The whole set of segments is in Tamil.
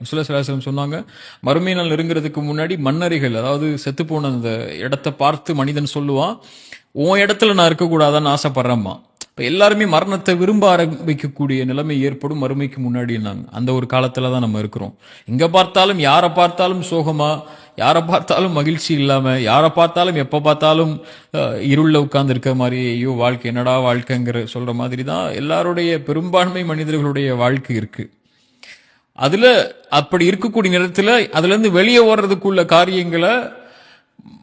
சுல்லசலாசலம் சொன்னாங்க மறுமை நாள் நெருங்குறதுக்கு முன்னாடி மன்னரிகள் அதாவது செத்து போன அந்த இடத்த பார்த்து மனிதன் சொல்லுவான் உன் இடத்துல நான் இருக்கக்கூடாதான்னு ஆசைப்படுறேம்மா. இப்போ எல்லாருமே மரணத்தை விரும்ப ஆரம்பிக்கக்கூடிய நிலைமை ஏற்படும் மறுமைக்கு முன்னாடி நாங்க. அந்த ஒரு காலத்துல தான் நம்ம இருக்கிறோம். எங்கே பார்த்தாலும் யாரை பார்த்தாலும் சோகமா யாரை பார்த்தாலும் மகிழ்ச்சி இல்லாமல் யாரை பார்த்தாலும் எப்போ பார்த்தாலும் இருளில் உட்கார்ந்து இருக்க மாதிரி ஐயோ வாழ்க்கை என்னடா வாழ்க்கைங்கிற சொல்கிற மாதிரி தான் எல்லாருடைய பெரும்பான்மை மனிதர்களுடைய வாழ்க்கை இருக்குது அதுல அப்படி இருக்கக்கூடிய நேரத்தில் அதுல இருந்து வெளியே ஓடுறதுக்குள்ள காரியங்களை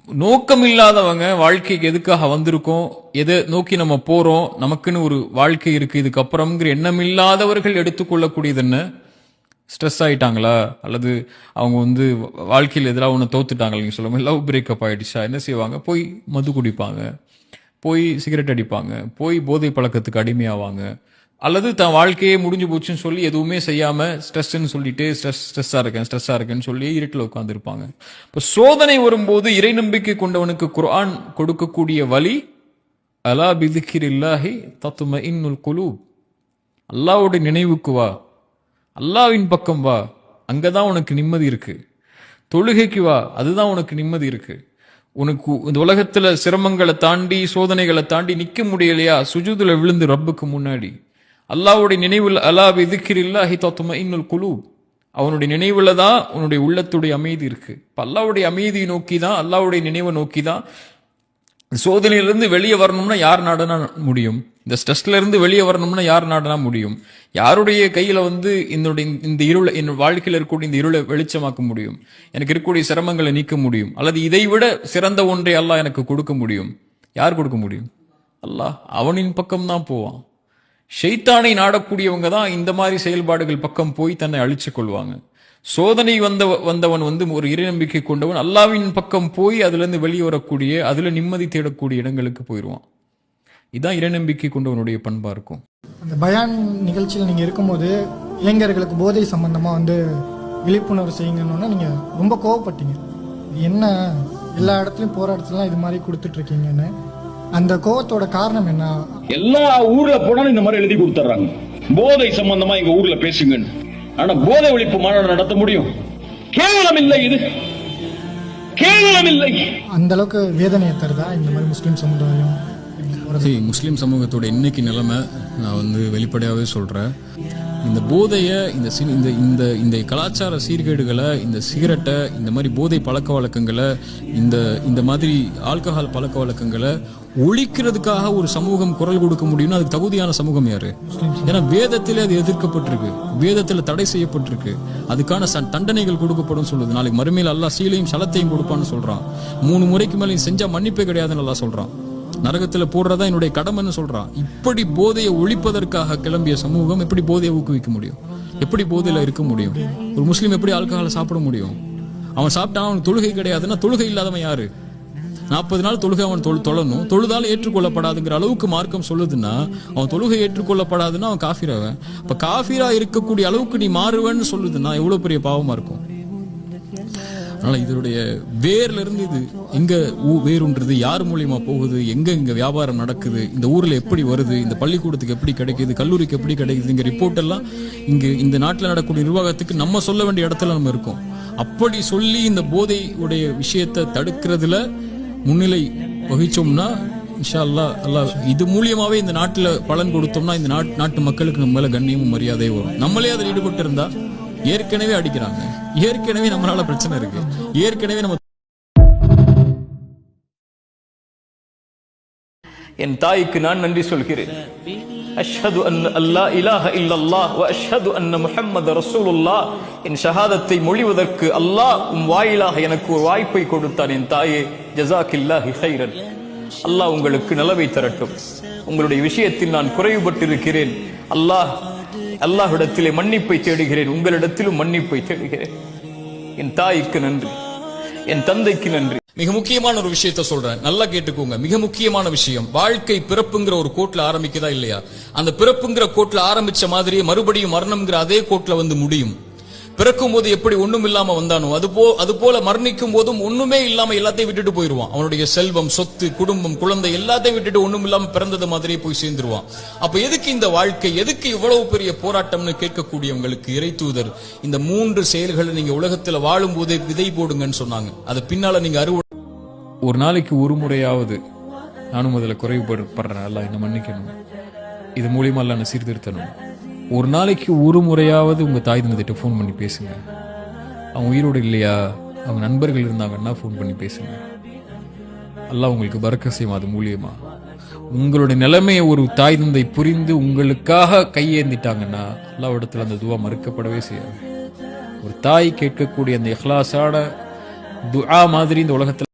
நோக்கம் இல்லாதவங்க வாழ்க்கைக்கு எதுக்காக வந்திருக்கோம்? எதை நோக்கி நம்ம போறோம்? நமக்குன்னு ஒரு வாழ்க்கை இருக்கு. இதுக்கப்புறம்ங்கிற எண்ணம் இல்லாதவர்கள் எடுத்துக்கொள்ளக்கூடியது என்ன? ஸ்ட்ரெஸ் ஆயிட்டாங்களா? அல்லது அவங்க வந்து வாழ்க்கையில் எதிராக ஒன்று தோத்துட்டாங்களா? நீங்கள் சொல்லுங்க லவ் பிரேக்கப் ஆயிடுச்சா? என்ன செய்வாங்க? போய் மது குடிப்பாங்க. போய் சிகரெட் அடிப்பாங்க. போய் போதை பழக்கத்துக்கு அடிமையாவாங்க. அல்லது தன் வாழ்க்கையே முடிஞ்சு போச்சுன்னு சொல்லி எதுவுமே செய்யாம ஸ்ட்ரெஸ்ன்னு சொல்லிட்டு ஸ்ட்ரெஸ் ஸ்ட்ரெஸ்ஸா இருக்கேன் ஸ்ட்ரெஸ்ஸா இருக்கேன்னு சொல்லி இருட்டில் உட்காந்துருப்பாங்க இப்போ சோதனை வரும்போது இறை நம்பிக்கை கொண்டவனுக்கு குரான் கொடுக்கக்கூடிய வழி அலா பிதிக்கிர் இல்லாஹி தத்தும இன்னுல் குலு அல்லாவோட நினைவுக்கு வா. அல்லாவின் பக்கம் வா. அங்கே தான் உனக்கு நிம்மதி இருக்கு. தொழுகைக்கு வா. அதுதான் உனக்கு நிம்மதி இருக்கு. உனக்கு இந்த உலகத்துல சிரமங்களை தாண்டி சோதனைகளை தாண்டி நிக்க முடியலையா? சுஜூதுல விழுந்து ரப்புக்கு முன்னாடி. அல்லாவுடைய நினைவில் அலா அஹி தத்தும இன்னுல் குழு அவனுடைய நினைவுல தான் உன்னுடைய உள்ளத்துடைய அமைதி இருக்கு. இப்போ அல்லாவுடைய அமைதியை நோக்கி தான் அல்லாஹ்வுடைய நினைவை நோக்கி தான் சோதனையிலிருந்து வெளியே வரணும்னா யார் நாடனா முடியும்? இந்த ஸ்ட்ரெஸ்ல இருந்து வெளியே வரணும்னா யார் நாடனா முடியும்? யாருடைய கையில வந்து என்னுடைய இந்த இருளை என் வாழ்க்கையில் இருக்கக்கூடிய இந்த இருளை வெளிச்சமாக்க முடியும்? எனக்கு இருக்கக்கூடிய சிரமங்களை நீக்க முடியும்? அல்லது இதை விட சிறந்த ஒன்றை அல்லாஹ் எனக்கு கொடுக்க முடியும்? யார் கொடுக்க முடியும்? அல்லாஹ். அவனின் பக்கம் தான் போவான். ஷைத்தானை நாடக்கூடியவங்க தான் இந்த மாதிரி செயல்பாடுகள் பக்கம் போய் தன்னை அழிச்சு கொள்வாங்க. சோதனை வந்த வந்தவன் வந்து ஒரு இறைநம்பிக்கை கொண்டவன் அல்லாவின் பக்கம் போய் அதுலேருந்து வெளியே வரக்கூடிய அதில் நிம்மதி தேடக்கூடிய இடங்களுக்கு போயிடுவான் இதான் இறைநம்பிக்கை கொண்டவனுடைய பண்பாக இருக்கும். அந்த பயான் நிகழ்ச்சியில் நீங்கள் இருக்கும்போது இளைஞர்களுக்கு போதை சம்பந்தமாக வந்து விழிப்புணர்வு செய்யுங்கன்னு நீங்கள் ரொம்ப கோவப்பட்டீங்க. என்ன? எல்லா இடத்துலையும் போராட்டத்துலாம் இடத்துலலாம் இது மாதிரி கொடுத்துட்ருக்கீங்கன்னு அந்த கோவத்தோட காரணம் என்ன? எல்லா ஊர்ல போனாலும் இந்த மாதிரி எழுதி கொடுத்துறாங்க போதை சம்பந்தமா எங்க ஊர்ல பேசுங்கன்னு. ஆனா போதை ஒழிப்பு மாநாடு நடத்த முடியும்? கேவலம் இல்லை இது. கேவலம் இல்லை. அந்த அளவுக்கு வேதனையை தருதா இந்த மாதிரி முஸ்லீம் சமுதாயம்? முஸ்லீம் சமூகத்தோட இன்னைக்கு நிலைமை நான் வந்து வெளிப்படையாகவே சொல்கிறேன் இந்த போதையை இந்த இந்த இந்த இந்த கலாச்சார சீர்கேடுகளை இந்த சிகரெட்டை இந்த மாதிரி போதை பழக்க வழக்கங்களை இந்த இந்த மாதிரி ஆல்கஹால் பழக்க வழக்கங்களை ஒழிக்கிறதுக்காக ஒரு சமூகம் குரல் கொடுக்க முடியும்னா அதுக்கு தகுதியான சமூகம் யாரு? ஏன்னா வேதத்திலே அது எதிர்க்கப்பட்டிருக்கு. வேதத்துல தடை செய்யப்பட்டிருக்கு. அதுக்கான ச- தண்டனைகள் கொடுக்கப்படும் சொல்லுது. நாளைக்கு மறுமையில் அல்லாஹ் சீலையும் சலத்தையும் கொடுப்பான்னு சொல்றான். மூணு முறைக்கு மேலே நீ செஞ்சா மன்னிப்பே கிடையாதுன்னு அல்லாஹ் சொல்றான். நரகத்துல போடுறதா என்னுடைய கடமைன்னு சொல்றான். இப்படி போதையை ஒழிப்பதற்காக கிளம்பிய சமூகம் எப்படி போதையை ஊக்குவிக்க முடியும்? எப்படி போதையில இருக்க முடியும்? ஒரு முஸ்லீம் எப்படி ஆல்கஹாலை சாப்பிட முடியும்? அவன் சாப்பிட்டான் அவனுக்கு தொழுகை கிடையாதுன்னா தொழுகை இல்லாதவன் யாரு? நாற்பது நாள் தொழுகை அவன் தொழு தொழணும். தொழுதால் ஏற்றுக்கொள்ளப்படாதுங்கிற அளவுக்கு மார்க்கம் சொல்லுதுன்னா அவன் தொழுகை ஏற்றுக்கொள்ளப்படாதுன்னா அவன் காஃபிராவன் இப்போ காஃபிரா இருக்கக்கூடிய அளவுக்கு நீ மாறுவேன்னு சொல்லுதுன்னா எவ்வளோ பெரிய பாவமாக இருக்கும்? அதனால இதனுடைய வேர்ல இருந்து இது எங்க வேறுன்றது யார் மூலியமா போகுது எங்க இங்க வியாபாரம் நடக்குது இந்த ஊர்ல எப்படி வருது இந்த பள்ளிக்கூடத்துக்கு எப்படி கிடைக்குது கல்லூரிக்கு எப்படி கிடைக்குது இங்க ரிப்போர்ட் எல்லாம் இங்க இந்த நாட்டில் நடக்கக்கூடிய நிர்வாகத்துக்கு நம்ம சொல்ல வேண்டிய இடத்துல நம்ம இருக்கோம். அப்படி சொல்லி இந்த போதை உடைய விஷயத்தை தடுக்கிறதுல முன்னிலை வகிச்சோம்னா இன்ஷா அல்லாஹ் அல்லாஹ் இது மூலியமாவே இந்த நாட்டில் பலன் கொடுத்தோம்னா இந்த நாட்- நாட்டு மக்களுக்கு நம்ம மேல கண்ணியமும் மரியாதையும் வரும். நம்மளே அதில் ஈடுபட்டு இருந்தா ஏற்கனவே அடிக்கிறாங்க. ஏற்கனவே நம்மளால பிரச்சனை இருக்கு. ஏற்கனவே நம்ம என் தாய்க்கு நான் நன்றி சொல்கிறேன். அஷ்ஹது அன் அல்லா இலாஹ இல்லல்லாஹ் வ அஷ்ஹது அன்ன முஹம்மது ரசூலுல்லாஹ். என் ஷஹாதத்தை மொழிவதற்கு அல்லாஹ் உம் வாயிலாக எனக்கு ஒரு வாய்ப்பை கொடுத்தான் என் தாயே. ஜஸாக்கில்லாஹி ஹைரன் அல்லாஹ் உங்களுக்கு நலவை தரட்டும். உங்களுடைய விஷயத்தில் நான் குறைவுபட்டிருக்கிறேன். அல்லாஹ் அல்லாஹிடத்திலே மன்னிப்பை தேடுகிறேன் உங்களிடத்திலும் மன்னிப்பை தேடுகிறேன். என் தாய்க்கு நன்றி என் தந்தைக்கு நன்றி. மிக முக்கியமான ஒரு விஷயத்த சொல்றேன். நல்லா கேட்டுக்கோங்க. மிக முக்கியமான விஷயம் வாழ்க்கை பிறப்புங்கிற ஒரு கோட்ல ஆரம்பிக்குதா இல்லையா? அந்த பிறப்புங்கிற கோட்ல ஆரம்பிச்ச மாதிரியே மறுபடியும் மரணம்ங்கிற அதே கோட்ல வந்து முடியும். பிறக்கும் போது எப்படி ஒண்ணும் இல்லாம வந்தானோ அது போ அது போல மரணிக்கும் போதும் ஒண்ணுமே இல்லாம எல்லாத்தையும் விட்டுட்டு போயிருவான். அவனுடைய செல்வம் சொத்து குடும்பம் குழந்தை எல்லாத்தையும் விட்டுட்டு ஒண்ணும் இல்லாம பிறந்தது மாதிரியே போய் சேர்ந்துருவான். அப்ப எதுக்கு இந்த வாழ்க்கை? எதுக்கு இவ்வளவு பெரிய போராட்டம்னு கேட்கக்கூடியவங்களுக்கு இறை தூதர் இந்த மூன்று செயல்களை நீங்க உலகத்துல வாழும் போதே விதை போடுங்கன்னு சொன்னாங்க. அது பின்னால நீங்க அறுவடை ஒரு நாளைக்கு ஒரு முறையாவது நானும் அதில் குறைவுபடுறேன் அல்ல என்ன மன்னிக்கணும். இது மூலியமா அல்ல சீர்திருத்தணும். ஒரு நாளைக்கு ஒரு முறையாவது உங்க தாய் தந்தைகிட்ட ஃபோன் பண்ணி பேசுங்க. அவங்க உயிரோடு இல்லையா? அவங்க நண்பர்கள் இருந்தாங்கன்னா ஃபோன் பண்ணி பேசுங்க. எல்லாம் உங்களுக்கு பறக்க செய்யும் அது மூலியமா. உங்களுடைய நிலைமையை ஒரு தாய் தந்தை புரிந்து உங்களுக்காக கையேந்திட்டாங்கன்னா எல்லா இடத்துல அந்த துவா மறுக்கப்படவே செய்யாது. ஒரு தாய் கேட்கக்கூடிய அந்த இஹ்லாஸான துஆ மாதிரி இந்த உலகத்தில்